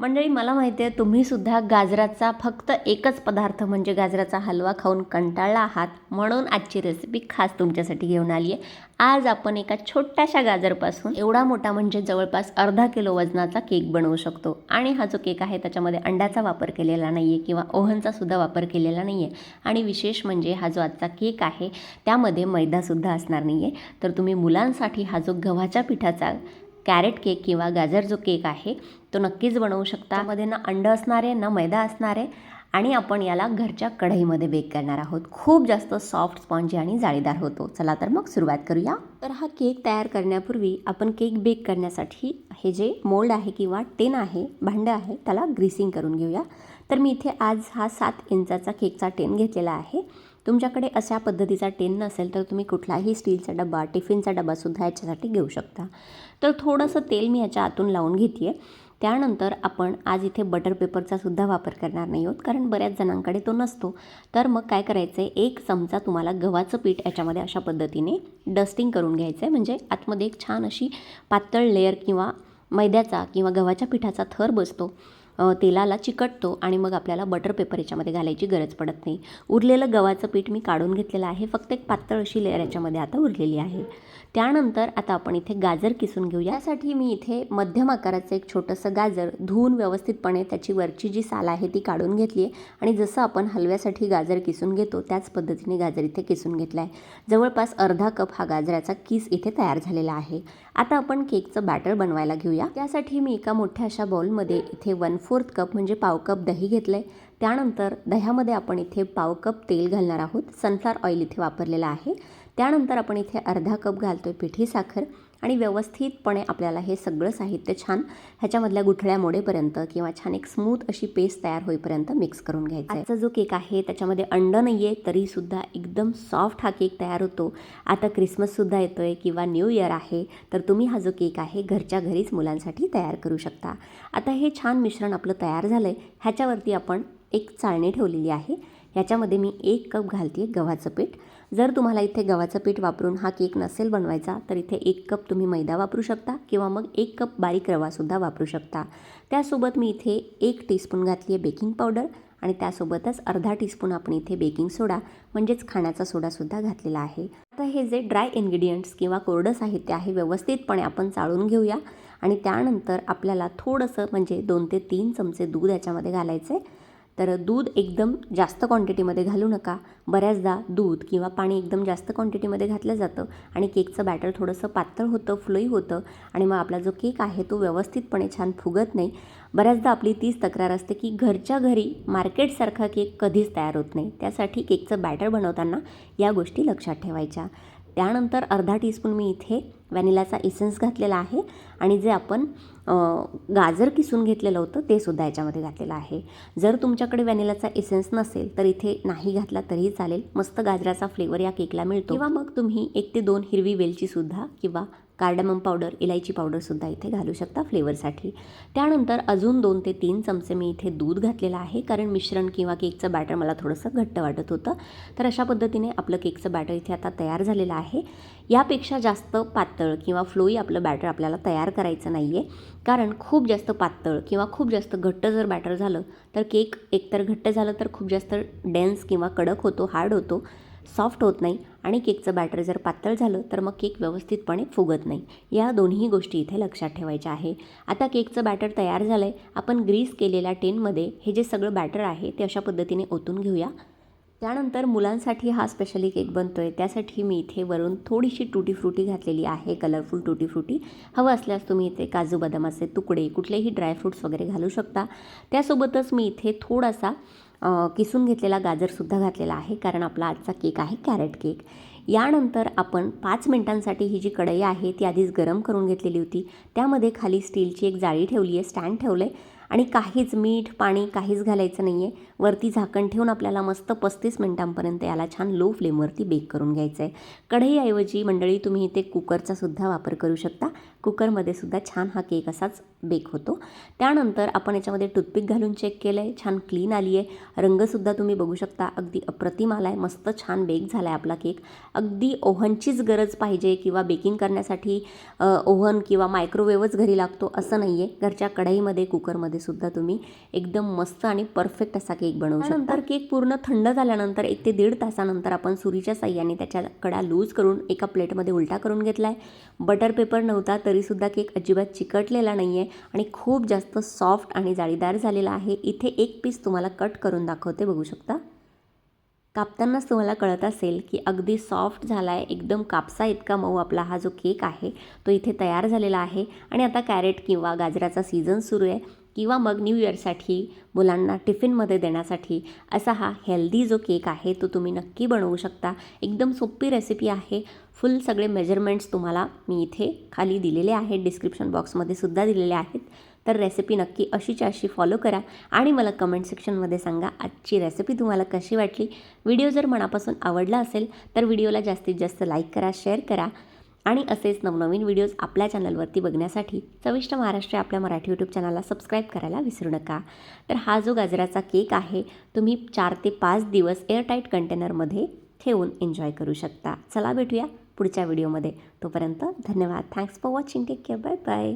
मंडळी मला माहिती आहे तुम्हीसुद्धा गाजराचा फक्त एकच पदार्थ म्हणजे गाजराचा हलवा खाऊन कंटाळला आहात म्हणून आजची रेसिपी खास तुमच्यासाठी घेऊन आली आहे आज आपण एका छोट्याशा गाजरपासून एवढा मोठा म्हणजे जवळपास अर्धा किलो वजनाचा केक बनवू शकतो. आणि हा जो केक आहे त्याच्यामध्ये अंड्याचा वापर केलेला नाही आहे किंवा ओव्हनचा सुद्धा वापर केलेला नाही आहे आणि विशेष म्हणजे हा जो आजचा केक आहे त्यामध्ये मैदासुद्धा असणार नाही आहे तर तुम्ही मुलांसाठी हा जो गव्हाच्या पिठाचा कॅरेट केक किंवा गाजर जो केक आहे तो नक्कीच बनवू शकता. मध्ये ना अंड असणार आहे ना मैदा असणार आहे आणि आपण याला घरच्या कढईमध्ये बेक करणार आहोत. खूप जास्त सॉफ्ट स्पॉन्जी आणि जाळीदार होतो. चला तर मग सुरुवात करूया. तर हा केक तयार करण्यापूर्वी आपण केक बेक करण्यासाठी हे जे मोल्ड आहे किंवा टेन आहे भांडं आहे त्याला ग्रीसिंग करून घेऊया. तर मी इथे आज हा सात इंचाचा केकचा टेन घेतलेला आहे. तुमच्याकडे अशा पद्धतीचा टेन नसेल तर तुम्ही कुठलाही स्टीलचा डबा टिफिनचा डबासुद्धा याच्यासाठी घेऊ शकता. तर थोडंसं तेल मी याच्या आतून लावून घेते आहे त्यानंतर आपण आज इथे बटर पेपरचा सुद्धा वापर करणार नाही आहोत कारण बऱ्याच जणांकडे तो नसतो. तर मग काय करायचं आहे एक चमचा तुम्हाला गव्हाचं पीठ याच्यामध्ये अशा पद्धतीने डस्टिंग करून घ्यायचं आहे म्हणजे आतमध्ये एक छान अशी पातळ लेअर किंवा मैद्याचा किंवा गव्हाच्या पिठाचा थर बसतो. तेलाला चिकटतो आणि मग आपल्याला बटर पेपर याच्यामध्ये घालायची गरज पडत नाही. उरलेलं गव्हाचं पीठ मी काढून घेतलेलं आहे. फक्त एक पातळ अशी लेअर याच्यामध्ये आता उरलेली आहे. त्यानंतर आता आपण इथे गाजर किसून घेऊ यासाठी मी इथे मध्यम आकाराचं एक छोटंसं गाजर धुवून व्यवस्थितपणे त्याची वरची जी साल आहे ती काढून घेतली आहे. आणि जसं आपण हलव्यासाठी गाजर किसून घेतो त्याच पद्धतीने गाजर इथे किसून घेतला आहे जवळपास अर्धा कप हा गाजराचा किस इथे तयार झालेला आहे. आता आपण केकचं बॅटर बनवायला घेऊया. त्यासाठी मी एका मोठ्या अशा बाउलमध्ये इथे वन फोर्थ कप म्हणजे पाव कप दही घेतलं आहे त्यानंतर दह्यामध्ये आपण इथे पाव कप तेल घालणार आहोत. सनफ्लावर ऑइल इथे वापरलेलं आहे. त्यानंतर आपण इथे अर्धा कप घालतो आहे पिठी साखर. आणि व्यवस्थितपणे आपल्याला हे सगळं साहित्य छान ह्याच्यामधल्या गुठळ्या मोडेपर्यंत किंवा छान एक स्मूथ अशी पेस्ट तयार होईपर्यंत मिक्स करून घ्यायचा आजचा जो केक आहे त्याच्यामध्ये अंड नाही आहे तरीसुद्धा एकदम सॉफ्ट हा केक तयार होतो. आता क्रिसमससुद्धा येतो आहे किंवा न्यू इयर आहे तर तुम्ही हा जो केक आहे घरच्या घरीच मुलांसाठी तयार करू शकता. आता हे छान मिश्रण आपलं तयार झालं आहे ह्याच्यावरती आपण एक चाळणी ठेवलेली आहे. ह्याच्यामध्ये मी एक कप घालते गव्हाचं पीठ. जर तुम्हाला इथे गव्हाचं पीठ वापरून हा केक नसेल बनवायचा तर इथे एक कप तुम्ही मैदा वापरू शकता किंवा मग एक कप बारीक रवासुद्धा वापरू शकता. त्यासोबत मी इथे एक टीस्पून घातली आहे बेकिंग पावडर आणि त्यासोबतच अर्धा टीस्पून आपण इथे बेकिंग सोडा म्हणजेच खाण्याचा सोडासुद्धा घातलेला आहे. आता हे जे ड्राय इन्ग्रेडियंट्स किंवा कोरडं साहित्य आहे व्यवस्थितपणे आपण चाळून घेऊया आणि त्यानंतर आपल्याला थोडंसं म्हणजे दोन ते तीन चमचे दूध याच्यामध्ये घालायचं आहे तर दूध एकदम जास्त क्वांटिटीमध्ये घालू नका. बऱ्याचदा दूध किंवा पाणी एकदम जास्त क्वांटिटीमध्ये घातलं जातं आणि केकचं बॅटर थोडंसं पातळ होतं फ्लोई होतं आणि मग आपला जो केक आहे तो व्यवस्थितपणे छान फुगत नाही. बऱ्याचदा आपली तीच तक्रार असते की घरच्या घरी मार्केटसारखा केक कधीच तयार होत नाही. त्यासाठी केकचं बॅटर बनवताना या गोष्टी लक्षात ठेवायच्या. त्यानंतर अर्धा टीस्पून मी इथे व्हॅनिलाचा एसेन्स घातलेला आहे आणि जे आपण गाजर किसून घेतलेलं होतं ते सुद्धा याच्यामध्ये घातलेलं आहे. जर तुमच्याकडे व्हॅनिलाचा एसेन्स नसेल तर इथे नाही घातला तरीही चालेल. मस्त गाजराचा फ्लेवर या केकला मिळतो. किंवा मग तुम्ही एक ते दोन हिरवी वेलचीसुद्धा किंवा कार्डमम पावडर इलायची पावडरसुद्धा इथे घालू शकता फ्लेवरसाठी त्यानंतर अजून दोन ते तीन चमचे मी इथे दूध घातलेलं आहे कारण मिश्रण किंवा केकचं बॅटर मला थोडंसं घट्ट वाटत होतं. तर अशा पद्धतीने आपलं केकचं बॅटर इथे आता तयार झालेलं आहे. यापेक्षा जास्त पातळ पातळ किंवा फ्लोई आपलं बॅटर आपल्याला तयार करायचं नाही आहे कारण खूप जास्त पातळ किंवा खूप जास्त घट्ट जर बॅटर झालं तर केक एकतर घट्ट झालं तर खूप जास्त डेन्स किंवा कडक होतो हार्ड होतो सॉफ्ट होत नाही. आणि केकचं बॅटर जर पातळ झालं तर मग केक व्यवस्थितपणे फुगत नाही. या दोन्ही गोष्टी इथे लक्षात ठेवायच्या आहे. आता केकचं बॅटर तयार झालं आहे आपण ग्रीस केलेल्या टेनमध्ये हे जे सगळं बॅटर आहे ते अशा पद्धतीने ओतून घेऊया. त्यानंतर मुलांसाठी हा स्पेशली केक बनतो आहे त्यासाठी मी इथे वरून थोडीशी टुटी फ्रुटी घातलेली आहे. कलरफुल टुटी फ्रुटी हवं असल्यास तुम्ही इथे काजू बदामाचे तुकडे कुठलेही ड्रायफ्रूट्स वगैरे घालू शकता. त्यासोबतच मी इथे थोडासा किसून घेतलेला गाजरसुद्धा घातलेला आहे. कारण आपला आजचा केक आहे कॅरेट केक यानंतर आपण पाच मिनटांसाठी ही जी कढई आहे ती आधीच गरम करून घेतलेली होती. त्यामध्ये खाली स्टीलची एक जाळी ठेवली आहे स्टँड ठेवलं आहे आणि काहीच मीठ पाणी काहीच घालायचं नाही आहे वरती झाकण ठेवून आपल्याला मस्त पस्तीस मिनटांपर्यंत याला छान लो फ्लेमवरती बेक करून घ्यायचं आहे कढईऐवजी मंडळी तुम्ही इथे कुकरचा सुद्धा वापर करू शकता. कुकरमध्ये सुद्धा छान हा केक असाच बेक होतो. त्यानंतर आपण याच्यामध्ये टूथपिक घालून चेक केलं आहे छान क्लीन आली आहे रंगसुद्धा तुम्ही बघू शकता. अगदी अप्रतिम आला आहे मस्त छान बेक झाला आहे आपला केक अगदी ओव्हनचीच गरज पाहिजे किंवा बेकिंग करण्यासाठी ओव्हन किंवा मायक्रोवेव्हच घरी लागतो असं नाही आहे घरच्या कढईमध्ये कुकरमध्ये सुद्धा तुम्ही एकदम मस्त आणि परफेक्ट असा केक बनवू शकता नंतर केक पूर्ण थंड झाल्यानंतर एक ते दीड तासानंतर आपण सुरीच्या साह्याने त्याच्या कडा लूज करून एका प्लेटमध्ये उलटा करून घेतला आहे बटर पेपर नव्हता तरीसुद्धा केक अजिबात चिकटलेला नाही आहे आणि खूप जास्त सॉफ्ट आणि जाळीदार झालेला आहे. इथे एक पीस तुम्हाला कट करून दाखवते बघू शकता. कापतानाच तुम्हाला कळत असेल की अगदी सॉफ्ट झाला आहे एकदम कापसा इतका मऊ आपला हा जो केक आहे तो इथे तयार झालेला आहे. आणि आता कॅरेट किंवा गाजराचा सीझन सुरू आहे. किंवा मग न्यू इयरसाठी मुलांना टिफिनमध्ये देण्यासाठी असा हा हेल्दी जो केक आहे तो तुम्ही नक्की बनवू शकता. एकदम सोपी रेसिपी आहे. फुल सगळे मेजरमेंट्स तुम्हाला मी इथे खाली दिलेले आहेत. डिस्क्रिप्शन बॉक्समध्ये सुद्धा दिलेले आहेत. तर रेसिपी नक्की अशीच्या अशी फॉलो करा आणि मला कमेंट सेक्शनमध्ये सांगा आजची रेसिपी तुम्हाला कशी वाटली. व्हिडिओ जर मनापासून आवडला असेल तर व्हिडिओला जास्तीत जास्त लाईक करा शेअर करा. आणि असेच नवनवीन व्हिडिओज आपल्या चॅनलवरती बघण्यासाठी चविष्ट महाराष्ट्र आपल्या मराठी यूट्यूब चॅनलला सबस्क्राईब करायला विसरू नका. तर हा जो गाजराचा केक आहे तुम्ही चार ते पाच दिवस एअरटाईट कंटेनरमध्ये ठेवून एन्जॉय करू शकता. चला भेटूया पुढच्या व्हिडिओमध्ये तोपर्यंत धन्यवाद. Thanks for watching take care bye bye